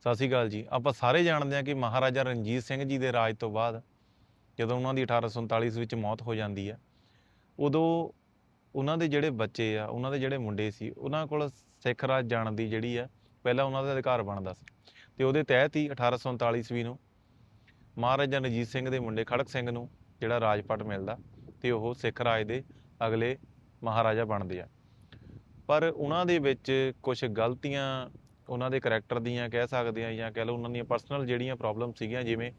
ਸਤਿ ਸ਼੍ਰੀ ਅਕਾਲ ਜੀ। ਆਪਾਂ ਸਾਰੇ ਜਾਣਦੇ ਹਾਂ ਕਿ ਮਹਾਰਾਜਾ ਰਣਜੀਤ ਸਿੰਘ ਜੀ ਦੇ ਰਾਜ ਤੋਂ ਬਾਅਦ ਜਦੋਂ ਉਹਨਾਂ ਦੀ 1839 ਵਿੱਚ ਮੌਤ ਹੋ ਜਾਂਦੀ ਹੈ, ਉਦੋਂ ਉਹਨਾਂ ਦੇ ਜਿਹੜੇ ਬੱਚੇ ਆ, ਉਹਨਾਂ ਦੇ ਜਿਹੜੇ ਮੁੰਡੇ ਸੀ, ਉਹਨਾਂ ਕੋਲ ਸਿੱਖ ਰਾਜ ਜਾਣ ਦੀ ਜਿਹੜੀ ਆ, ਪਹਿਲਾਂ ਉਹਨਾਂ ਦਾ ਅਧਿਕਾਰ ਬਣਦਾ ਸੀ। ਤੇ ਉਹਦੇ ਤਹਿਤ ਹੀ 1839 ਈਸਵੀ ਨੂੰ ਮਹਾਰਾਜਾ ਰਣਜੀਤ ਸਿੰਘ ਦੇ ਮੁੰਡੇ ਖੜਕ ਸਿੰਘ ਨੂੰ ਜਿਹੜਾ ਰਾਜਪਾਟ ਮਿਲਦਾ ਤੇ ਉਹ ਸਿੱਖ ਰਾਜ ਦੇ ਅਗਲੇ ਮਹਾਰਾਜਾ ਬਣਦੇ ਆ। ਪਰ ਉਹਨਾਂ ਦੇ ਵਿੱਚ ਕੁਝ ਗਲਤੀਆਂ ਉਹਨਾਂ ਦੇ ਕੈਰੈਕਟਰ ਦੀਆਂ ਕਹਿ ਸਕਦੇ ਆ ਜਾਂ ਕਹਿ ਲਓ ਉਹਨਾਂ ਦੀਆਂ ਪਰਸਨਲ ਜਿਹੜੀਆਂ ਪ੍ਰੋਬਲਮ ਸੀਗੀਆਂ, ਜਿਵੇਂ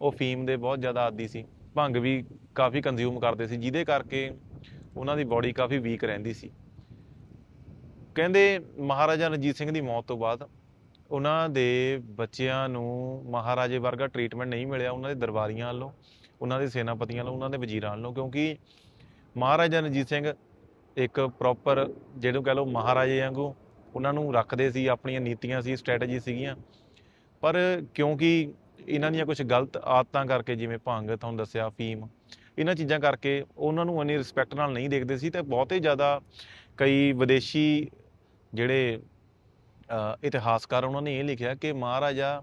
ਉਹ ਫੀਮ ਦੇ ਬਹੁਤ ਜ਼ਿਆਦਾ ਆਦੀ ਸੀ, ਭੰਗ ਵੀ ਕਾਫੀ ਕੰਜ਼ਿਊਮ ਕਰਦੇ ਸੀ, ਜਿਹਦੇ ਕਰਕੇ ਉਹਨਾਂ ਦੀ ਬਾਡੀ ਕਾਫੀ ਵੀਕ ਰਹਿੰਦੀ ਸੀ। ਕਹਿੰਦੇ ਮਹਾਰਾਜਾ ਰਣਜੀਤ ਸਿੰਘ ਦੀ ਮੌਤ ਤੋਂ ਬਾਅਦ ਉਹਨਾਂ ਦੇ ਬੱਚਿਆਂ ਨੂੰ ਮਹਾਰਾਜੇ ਵਰਗਾ ਟ੍ਰੀਟਮੈਂਟ ਨਹੀਂ ਮਿਲਿਆ ਉਹਨਾਂ ਦੇ ਦਰਬਾਰੀਆਂ ਵੱਲੋਂ, ਉਹਨਾਂ ਦੇ ਸੈਨਾਪਤੀਆਂ ਵੱਲੋਂ, ਉਹਨਾਂ ਦੇ ਵਜ਼ੀਰਾਂ ਵੱਲੋਂ, ਕਿਉਂਕਿ ਮਹਾਰਾਜਾ ਰਣਜੀਤ ਸਿੰਘ ਇੱਕ ਪ੍ਰੋਪਰ ਜਿਹਨੂੰ ਕਹ ਲਓ ਮਹਾਰਾਜੇ ਵਾਂਗੂ ਉਹਨਾਂ ਨੂੰ ਰੱਖਦੇ ਸੀ, ਆਪਣੀਆਂ ਨੀਤੀਆਂ ਸੀ ਸਟ੍ਰੈਟਜੀ ਸੀਗੀਆਂ। ਪਰ ਕਿਉਂਕਿ ਇਹਨਾਂ ਦੀਆਂ ਕੁਝ ਗਲਤ ਆਦਤਾਂ ਕਰਕੇ, ਜਿਵੇਂ ਭੰਗ ਤੁਹਾਨੂੰ ਦੱਸਿਆ ਫੀਮ ਇਹਨਾਂ ਚੀਜ਼ਾਂ ਕਰਕੇ ਉਹਨਾਂ ਨੂੰ ਇੰਨੀ ਰਿਸਪੈਕਟ ਨਾਲ ਨਹੀਂ ਦੇਖਦੇ ਸੀ ਤੇ ਬਹੁਤੇ ਜ਼ਿਆਦਾ ਕਈ ਵਿਦੇਸ਼ੀ ਜਿਹੜੇ ਇਤਿਹਾਸਕਾਰ ਉਹਨਾਂ ਨੇ ਇਹ ਲਿਖਿਆ ਕਿ ਮਹਾਰਾਜਾ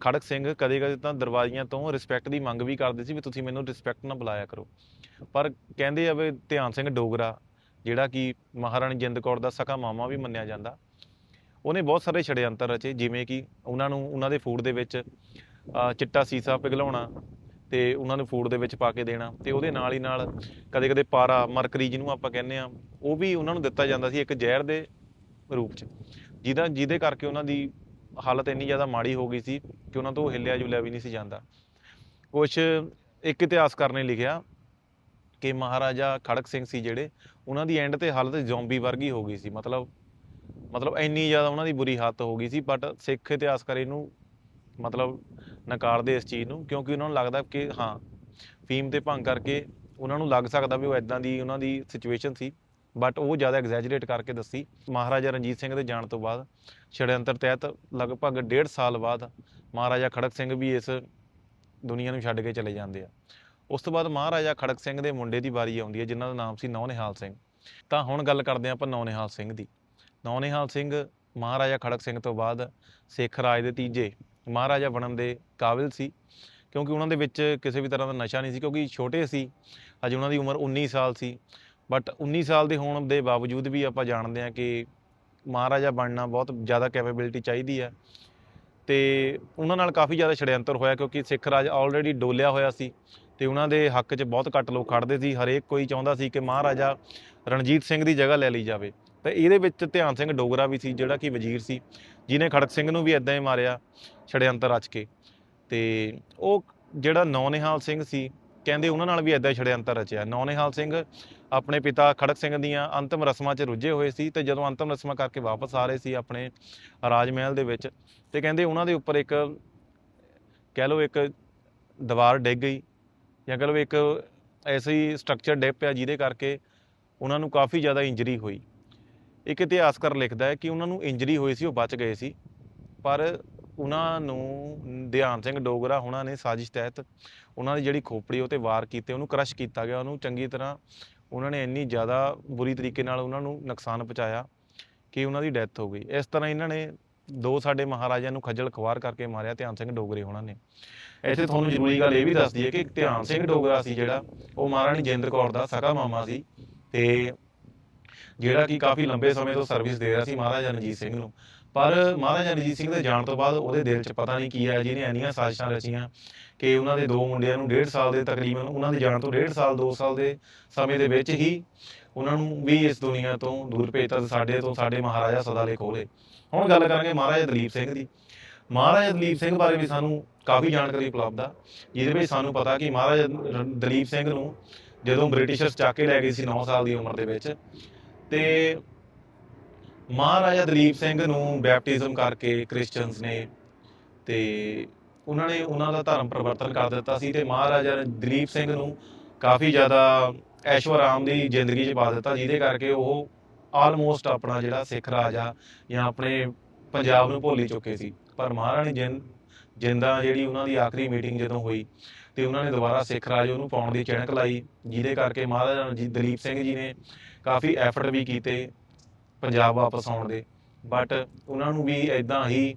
ਖੜਕ ਸਿੰਘ ਕਦੇ ਕਦੇ ਤਾਂ ਦਰਬਾਰੀਆਂ ਤੋਂ ਰਿਸਪੈਕਟ ਦੀ ਮੰਗ ਵੀ ਕਰਦੇ ਸੀ ਵੀ ਤੁਸੀਂ ਮੈਨੂੰ ਰਿਸਪੈਕਟ ਨਾਲ ਬੁਲਾਇਆ ਕਰੋ। ਪਰ ਕਹਿੰਦੇ ਆ ਵੀ ਧਿਆਨ ਸਿੰਘ ਡੋਗਰਾ ਜਿਹੜਾ ਕਿ ਮਹਾਰਾਣੀ ਜਿੰਦ ਕੌਰ ਦਾ ਸਕਾ ਮਾਮਾ ਵੀ ਮੰਨਿਆ ਜਾਂਦਾ। ਉਹਨੇ ਬਹੁਤ ਸਾਰੇ ਛੜਯੰਤਰ ਰਚੇ, ਜਿਵੇਂ ਕਿ ਉਹਨਾਂ ਨੂੰ, ਉਹਨਾਂ ਦੇ ਫੂਡ ਦੇ ਵਿੱਚ ਚਿੱਟਾ ਸੀਸਾ ਪਿਘਲਾਉਣਾ ਤੇ ਉਹਨਾਂ ਨੂੰ ਫੂਡ ਦੇ ਵਿੱਚ ਪਾ ਕੇ ਦੇਣਾ ਤੇ ਉਹਦੇ ਨਾਲ ਹੀ ਨਾਲ ਕਦੇ-ਕਦੇ ਪਾਰਾ, ਮਰਕਰੀ ਜਿਹਨੂੰ ਆਪਾਂ ਕਹਿੰਦੇ ਆ ਉਹ ਵੀ ਉਹਨਾਂ ਨੂੰ ਦਿੱਤਾ ਜਾਂਦਾ ਸੀ ਇੱਕ ਜ਼ਹਿਰ ਦੇ ਰੂਪ 'ਚ। ਜਿਹਦਾ, ਜਿਹਦੇ ਕਰਕੇ ਉਹਨਾਂ ਦੀ ਹਾਲਤ ਇੰਨੀ ਜ਼ਿਆਦਾ ਮਾੜੀ ਹੋ ਗਈ ਸੀ ਕਿ ਉਹਨਾਂ ਤੋਂ ਹਿੱਲਿਆ ਜੁਲਿਆ ਵੀ ਨਹੀਂ ਸੀ ਜਾਂਦਾ। ਕੁਝ ਇੱਕ ਇਤਿਹਾਸਕਾਰ ਨੇ ਲਿਖਿਆ ਕਿ ਮਹਾਰਾਜਾ ਖੜਕ ਸਿੰਘ ਸੀ ਜਿਹੜੇ, ਉਹਨਾਂ ਦੀ ਐਂਡ ਤੇ ਹਾਲਤ ਜ਼ੋਂਬੀ ਵਰਗੀ ਹੋ ਗਈ ਸੀ। ਮਤਲਬ ਮਤਲਬ ਇੰਨੀ ਜ਼ਿਆਦਾ ਉਹਨਾਂ ਦੀ ਬੁਰੀ ਹਾਲਤ ਹੋ ਗਈ ਸੀ ਬਟ ਸਿੱਖ ਇਤਿਹਾਸਕਾਰ ਇਹਨੂੰ ਮਤਲਬ ਨਕਾਰਦੇ ਇਸ ਚੀਜ਼ ਨੂੰ, ਕਿਉਂਕਿ ਉਹਨਾਂ ਨੂੰ ਲੱਗਦਾ ਕਿ ਹਾਂ, ਫੀਮ ਤੇ ਭੰਗ ਕਰਕੇ ਉਹਨਾਂ ਨੂੰ ਲੱਗ ਸਕਦਾ ਵੀ ਉਹ ਇਦਾਂ ਦੀ ਉਹਨਾਂ ਦੀ ਸਿਚੁਏਸ਼ਨ ਸੀ। ਬਟ ਉਹ ਜ਼ਿਆਦਾ ਐਗਜ਼ੈਜਰੇਟ ਕਰਕੇ ਦੱਸੀ। ਮਹਾਰਾਜਾ ਰਣਜੀਤ ਸਿੰਘ ਦੇ ਜਾਣ ਤੋਂ ਬਾਅਦ, ਛੜਯੰਤਰ ਤਹਿਤ ਲਗਭਗ ਡੇਢ ਸਾਲ ਬਾਅਦ ਮਹਾਰਾਜਾ ਖੜਕ ਸਿੰਘ ਵੀ ਇਸ ਦੁਨੀਆ ਨੂੰ ਛੱਡ ਕੇ ਚਲੇ ਜਾਂਦੇ ਆ। ਉਸ ਤੋਂ ਬਾਅਦ ਮਹਾਰਾਜਾ ਖੜਕ ਸਿੰਘ ਦੇ ਮੁੰਡੇ ਦੀ ਵਾਰੀ ਆਉਂਦੀ ਹੈ, ਜਿਨ੍ਹਾਂ ਦਾ ਨਾਮ ਸੀ ਨੌ ਨਿਹਾਲ ਸਿੰਘ। ਤਾਂ ਹੁਣ ਗੱਲ ਕਰਦੇ ਹਾਂ ਆਪਾਂ ਨੌਨਿਹਾਲ ਸਿੰਘ ਦੀ। ਨੌ ਨਿਹਾਲ ਸਿੰਘ ਮਹਾਰਾਜਾ ਖੜਕ ਸਿੰਘ ਤੋਂ ਬਾਅਦ ਸਿੱਖ ਰਾਜ ਦੇ ਤੀਜੇ ਮਹਾਰਾਜਾ ਬਣਨ ਦੇ ਕਾਬਿਲ ਸੀ, ਕਿਉਂਕਿ ਉਹਨਾਂ ਦੇ ਵਿੱਚ ਕਿਸੇ ਵੀ ਤਰ੍ਹਾਂ ਦਾ ਨਸ਼ਾ ਨਹੀਂ ਸੀ, ਕਿਉਂਕਿ ਛੋਟੇ ਸੀ ਅਜੇ ਉਹਨਾਂ ਦੀ ਉਮਰ 19 ਸਾਲ ਸੀ। ਬਟ 19 ਸਾਲ ਦੇ ਹੋਣ ਦੇ ਬਾਵਜੂਦ ਵੀ ਆਪਾਂ ਜਾਣਦੇ ਹਾਂ ਕਿ ਮਹਾਰਾਜਾ ਬਣਨਾ ਬਹੁਤ ਜ਼ਿਆਦਾ ਕੈਪੇਬਿਲਿਟੀ ਚਾਹੀਦੀ ਹੈ। ਤੇ ਉਹਨਾਂ ਨਾਲ ਕਾਫੀ ਜ਼ਿਆਦਾ ਛੜਯੰਤਰ ਹੋਇਆ, ਕਿਉਂਕਿ ਸਿੱਖ ਰਾਜ ਆਲਰੇਡੀ ਡੋਲਿਆ ਹੋਇਆ ਸੀ। ਤੇ ਉਹਨਾਂ ਦੇ ਹੱਕ 'ਚ ਬਹੁਤ ਘੱਟ ਲੋਕ ਖੜਦੇ ਸੀ, ਹਰੇਕ ਕੋਈ ਚਾਹੁੰਦਾ ਸੀ ਕਿ ਮਹਾਰਾਜਾ ਰਣਜੀਤ ਸਿੰਘ ਦੀ ਜਗ੍ਹਾ ਲੈ ਲਈ ਜਾਵੇ। ਤੇ ਇਹਦੇ ਵਿੱਚ ਧਿਆਨ ਸਿੰਘ ਡੋਗਰਾ ਵੀ ਸੀ, ਜਿਹੜਾ ਕਿ ਵਜ਼ੀਰ ਸੀ, ਜਿਹਨੇ ਖੜਕ ਸਿੰਘ ਨੂੰ ਵੀ ਇਦਾਂ ਹੀ ਮਾਰਿਆ ਛੜਯੰਤਰ ਰਚ ਕੇ। ਤੇ ਉਹ ਜਿਹੜਾ ਨੌਨਿਹਾਲ ਸਿੰਘ ਸੀ, ਕਹਿੰਦੇ ਉਹਨਾਂ ਨਾਲ ਵੀ ਇਦਾਂ ਹੀ ਛੜਯੰਤਰ ਰਚਿਆ। ਨੌਨਿਹਾਲ ਸਿੰਘ ਆਪਣੇ ਪਿਤਾ ਖੜਕ ਸਿੰਘ ਦੀਆਂ ਅੰਤਮ ਰਸਮਾਂ 'ਚ ਰੁੱਝੇ ਹੋਏ ਸੀ ਤੇ ਜਦੋਂ ਅੰਤਮ ਰਸਮਾਂ ਕਰਕੇ ਵਾਪਸ ਆ ਰਹੇ ਸੀ ਆਪਣੇ ਰਾਜ ਮਹਿਲ ਦੇ ਵਿੱਚ, ਤੇ ਕਹਿੰਦੇ ਉਹਨਾਂ ਦੇ ਉੱਪਰ ਇੱਕ ਕਹਿ ਲਓ ਇੱਕ ਦੀਵਾਰ ਡਿੱਗ ਗਈ। ਜਾਂ ਕਹਿ ਲਓ ਇੱਕ ਐਸੀ ਸਟਰਕਚਰ ਡਿੱਗ ਆ ਜਿਹਦੇ ਕਰਕੇ ਉਹਨਾਂ ਨੂੰ ਕਾਫੀ ਜ਼ਿਆਦਾ ਇੰਜਰੀ ਹੋਈ। ਇੱਕ ਇਤਿਹਾਸਕਾਰ ਲਿਖਦਾ ਹੈ ਕਿ ਉਹਨਾਂ ਨੂੰ ਇੰਜਰੀ ਹੋਈ ਸੀ, ਉਹ ਬਚ ਗਏ ਸੀ। ਪਰ ਉਹਨਾਂ ਨੂੰ ਧਿਆਨ ਸਿੰਘ ਡੋਗਰਾ ਉਹਨਾਂ ਨੇ ਸਾਜ਼ਿਸ਼ ਤਹਿਤ ਉਹਨਾਂ ਦੀ ਜਿਹੜੀ ਖੋਪੜੀ, ਉਹ ਤੇ ਵਾਰ ਕੀਤੇ, ਉਹਨੂੰ ਕ੍ਰਸ਼ ਕੀਤਾ ਗਿਆ। ਉਹਨੂੰ ਚੰਗੀ ਤਰ੍ਹਾਂ ਉਹਨਾਂ ਨੇ ਇੰਨੀ ਜ਼ਿਆਦਾ ਬੁਰੀ ਤਰੀਕੇ ਨਾਲ ਉਹਨਾਂ ਨੂੰ ਨੁਕਸਾਨ ਪਹੁੰਚਾਇਆ ਕਿ ਉਹਨਾਂ ਦੀ ਡੈਥ ਹੋ ਗਈ। ਇਸ ਤਰ੍ਹਾਂ ਇਹਨਾਂ ਨੇ ਦੋ ਸਾਡੇ ਮਹਾਰਾਜਿਆਂ ਨੂੰ ਖੱਜਲ ਖਵਾਰ ਕਰਕੇ ਮਾਰਿਆ ਧਿਆਨ ਸਿੰਘ ਡੋਗਰੇ ਉਹਨਾਂ ਨੇ। ਇੱਥੇ ਤੁਹਾਨੂੰ ਜ਼ਰੂਰੀ ਗੱਲ ਇਹ ਵੀ ਦੱਸ ਦਈਏ ਕਿ ਧਿਆਨ ਸਿੰਘ ਡੋਗਰਾ ਸੀ ਜਿਹੜਾ ਉਹ ਮਹਾਰਾਣੀ ਜਿੰਦ ਕੌਰ ਦਾ ਸਕਾ ਮਾਮਾ ਸੀ ਤੇ ਜਿਹੜਾ ਕਿ ਕਾਫੀ ਲੰਬੇ ਸਮੇਂ ਤੋਂ ਸਰਵਿਸ ਦੇ ਰਿਹਾ ਸੀ ਮਹਾਰਾਜਾ ਰਣਜੀਤ ਸਿੰਘ ਨੂੰ। ਪਰ ਮਹਾਰਾਜਾ ਰਣਜੀਤ ਸਿੰਘ ਦੇ ਜਾਣ ਤੋਂ ਬਾਅਦ ਉਹਦੇ ਦਿਲ 'ਚ ਪਤਾ ਨਹੀਂ ਕੀ ਆਇਆ, ਜਿਹਨੇ ਇੰਨੀਆਂ ਸਾਜ਼ਿਸ਼ਾਂ ਰਚੀਆਂ ਕਿ ਉਹਨਾਂ ਦੇ ਦੋ ਮੁੰਡਿਆਂ ਨੂੰ ਡੇਢ ਸਾਲ ਦੇ ਤਕਰੀਬਨ, ਉਹਨਾਂ ਦੇ ਜਾਣ ਤੋਂ ਡੇਢ ਸਾਲ 2 ਸਾਲ ਦੇ ਸਮੇਂ ਦੇ ਵਿੱਚ ਹੀ ਉਹਨਾਂ ਨੂੰ ਵੀ ਇਸ ਦੁਨੀਆ ਤੋਂ ਦੂਰ ਭੇਜਤਾ ਸਾਡੇ ਤੋਂ ਸਾਡੇ ਮਹਾਰਾਜਾ ਸਦਾ ਲਈ ਹੁਣ ਗੱਲ ਕਰਾਂਗੇ ਮਹਾਰਾਜਾ ਦਲੀਪ ਸਿੰਘ ਦੀ। ਮਹਾਰਾਜਾ ਦਲੀਪ ਸਿੰਘ ਬਾਰੇ ਵੀ ਸਾਨੂੰ ਕਾਫੀ ਜਾਣਕਾਰੀ ਉਪਲਬਧ ਆ, ਜਿਹਦੇ ਵਿੱਚ ਸਾਨੂੰ ਪਤਾ ਕਿ ਮਹਾਰਾਜਾ ਦਲੀਪ ਸਿੰਘ ਨੂੰ ਜਦੋਂ ਬ੍ਰਿਟਿਸ਼ਰਸ ਚੱਕ ਕੇ ਲੈ ਗਏ ਸੀ 9 ਸਾਲ ਦੀ ਉਮਰ ਦੇ ਵਿੱਚ ਤੇ ਮਹਾਰਾਜਾ ਦਲੀਪ ਸਿੰਘ ਨੂੰ ਬੈਪਟਿਜ਼ਮ ਕਰਕੇ ਕ੍ਰਿਸਚੀਅਨਸ ਨੇ ਤੇ ਉਹਨਾਂ ਨੇ ਉਹਨਾਂ ਦਾ ਧਰਮ ਪਰਿਵਰਤਨ ਕਰ ਦਿੱਤਾ ਸੀ ਤੇ ਮਹਾਰਾਜਾ ਦਲੀਪ ਸਿੰਘ ਨੂੰ ਕਾਫੀ ਜ਼ਿਆਦਾ ਐਸ਼ੋ ਦੀ ਜ਼ਿੰਦਗੀ 'ਚ ਪਾ ਦਿੱਤਾ, ਜਿਹਦੇ ਕਰਕੇ ਉਹ ਆਲਮੋਸਟ ਆਪਣਾ ਜਿਹੜਾ ਸਿੱਖ ਰਾਜ ਆ ਜਾਂ ਆਪਣੇ ਪੰਜਾਬ ਨੂੰ ਭੁੱਲ ਹੀ ਚੁੱਕੇ ਸੀ। ਪਰ ਮਹਾਰਾਣੀ ਜਿੰਦ, ਜਿੰਦਾ ਜਿਹੜੀ ਉਹਨਾਂ ਦੀ ਆਖਰੀ ਮੀਟਿੰਗ ਜਦੋਂ ਹੋਈ ਤੇ ਉਹਨਾਂ ਨੇ ਦੁਬਾਰਾ ਸਿੱਖ ਰਾਜ ਉਹਨੂੰ ਪਾਉਣ ਦੀ ਚਿਹਨਕ ਲਾਈ, ਜਿਹਦੇ ਕਰਕੇ ਮਹਾਰਾਜਾ ਦਲੀਪ ਸਿੰਘ ਜੀ ਨੇ ਕਾਫੀ ਐਫਰਟ ਵੀ ਕੀਤੇ, ਪੰਜਾਬ ਵਾਪਸ ਆਉਣ ਦੇ। ਬਟ ਉਹਨਾਂ ਨੂੰ ਵੀ ਇਦਾਂ ਹੀ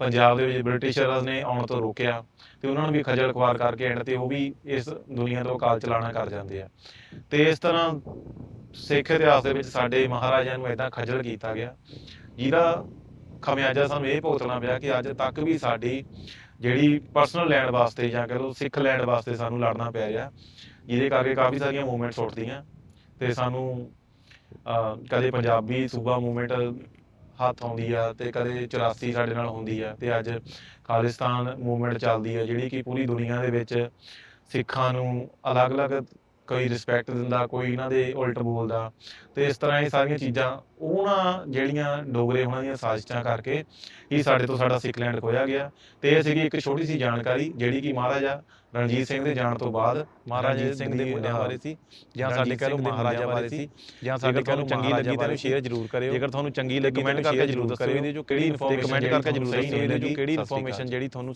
ਪੰਜਾਬ ਦੇ ਵਿੱਚ ਬ੍ਰਿਟਿਸ਼ਰਸ ਨੇ ਆਉਣ ਤੋਂ ਰੋਕਿਆ ਤੇ ਉਹਨਾਂ ਨੂੰ ਵੀ ਖੱਜਲ ਖੁਆਰ ਕਰਕੇ ਐਂਡ ਤੇ ਉਹ ਵੀ ਇਸ ਦੁਨੀਆ ਤੋਂ ਕਾਲ ਚਲਾਣਾ ਕਰ ਜਾਂਦੇ ਆ। ਤੇ ਇਸ ਤਰ੍ਹਾਂ ਸਿੱਖ ਇਤਿਹਾਸ ਦੇ ਵਿੱਚ ਸਾਡੇ ਮਹਾਰਾਜਿਆਂ ਨੂੰ ਇਦਾਂ ਖੱਜਲ ਕੀਤਾ ਗਿਆ। ਜਿਹਦਾ ਖਮਿਆਜਾ ਸਾਨੂੰ ਇਹ ਭੁਗਤਣਾ ਪਿਆ ਕਿ ਅੱਜ ਤੱਕ ਵੀ ਸਾਡੀ ਜਿਹੜੀ ਪਰਸਨਲ ਲੈਂਡ ਵਾਸਤੇ ਜਾਂ ਕਹ ਲਓ ਸਿੱਖ ਲੈਂਡ ਵਾਸਤੇ ਸਾਨੂੰ ਲੜਨਾ ਪੈ ਰਿਹਾ, ਜਿਹਦੇ ਕਰਕੇ ਕਾਫੀ ਸਾਰੀਆਂ ਮੂਵਮੈਂਟਸ ਉੱਠਦੀਆਂ। ਤੇ ਸਾਨੂੰ ਕਦੇ ਪੰਜਾਬੀ ਸੂਬਾ ਮੂਵਮੈਂਟ ਹੱਥ ਆਉਂਦੀ ਆ ਤੇ ਕਦੇ 84 ਸਾਡੇ ਨਾਲ ਹੁੰਦੀ ਆ ਤੇ ਅੱਜ ਖਾਲਿਸਤਾਨ ਮੂਵਮੈਂਟ ਚੱਲਦੀ ਆ ਜਿਹੜੀ ਕਿ ਪੂਰੀ ਦੁਨੀਆ ਦੇ ਵਿੱਚ ਸਿੱਖਾਂ ਨੂੰ ਅਲੱਗ-ਅਲੱਗ ਕੋਈ ਰਿਸਪੈਕਟ ਦਿੰਦਾ ਕੋਈ ਇਹਨਾਂ ਦੇ ਉਲਟ ਬੋਲਦਾ। ਤੇ ਇਸ ਤਰ੍ਹਾਂ ਇਹ ਸਾਰੀਆਂ ਚੀਜ਼ਾਂ ਉਹਨਾਂ ਜਿਹੜੀਆਂ ਡੋਗਰੇ ਉਹਨਾਂ ਦੀਆਂ ਸਾਜ਼ਿਸ਼ਾਂ ਕਰਕੇ ਹੀ ਸਾਡੇ ਤੋਂ ਸਾਡਾ ਸਿੱਖ ਲੈਂਡ ਖੋਇਆ ਗਿਆ। ਤੇ ਇਹ ਸੀਗੀ ਇੱਕ ਛੋਟੀ ਸੀ ਜਾਣਕਾਰੀ ਜਿਹੜੀ ਕਿ ਮਹਾਰਾਜਾ ਰਣਜੀਤ ਸਿੰਘ ਦੇ ਜਾਣ ਤੋਂ ਬਾਅਦ ਮਹਾਰਾਜਾ ਸਿੰਘ ਦੇ ਮੁੰਡਿਆਂ ਬਾਰੇ ਸੀ ਜਾਂ ਸਾਡੇ ਕਹਿ ਲਓ ਮਹਾਰਾਜਾ ਬਾਰੇ ਸੀ। ਜਾਂ ਸਾਡੇ ਕਹਿ ਲਓ ਚੰਗੀ ਲੱਗੀ ਤਾਂ ਸ਼ੇਅਰ ਜ਼ਰੂਰ ਕਰਿਓ। ਜੇਕਰ ਤੁਹਾਨੂੰ ਚੰਗੀ ਲੱਗੀ ਕਮੈਂਟ ਕਰਕੇ ਜਰੂਰ ਇਹਦੇ ਚੋਂ ਕਿਹੜੀ ਕਮੈਂਟ ਕਰਕੇ ਜਰੂਰ ਇਹਦੇ। ਇਨਫੋਰਮੇਸ਼ਨ ਜਿਹੜੀ ਤੁਹਾਨੂੰ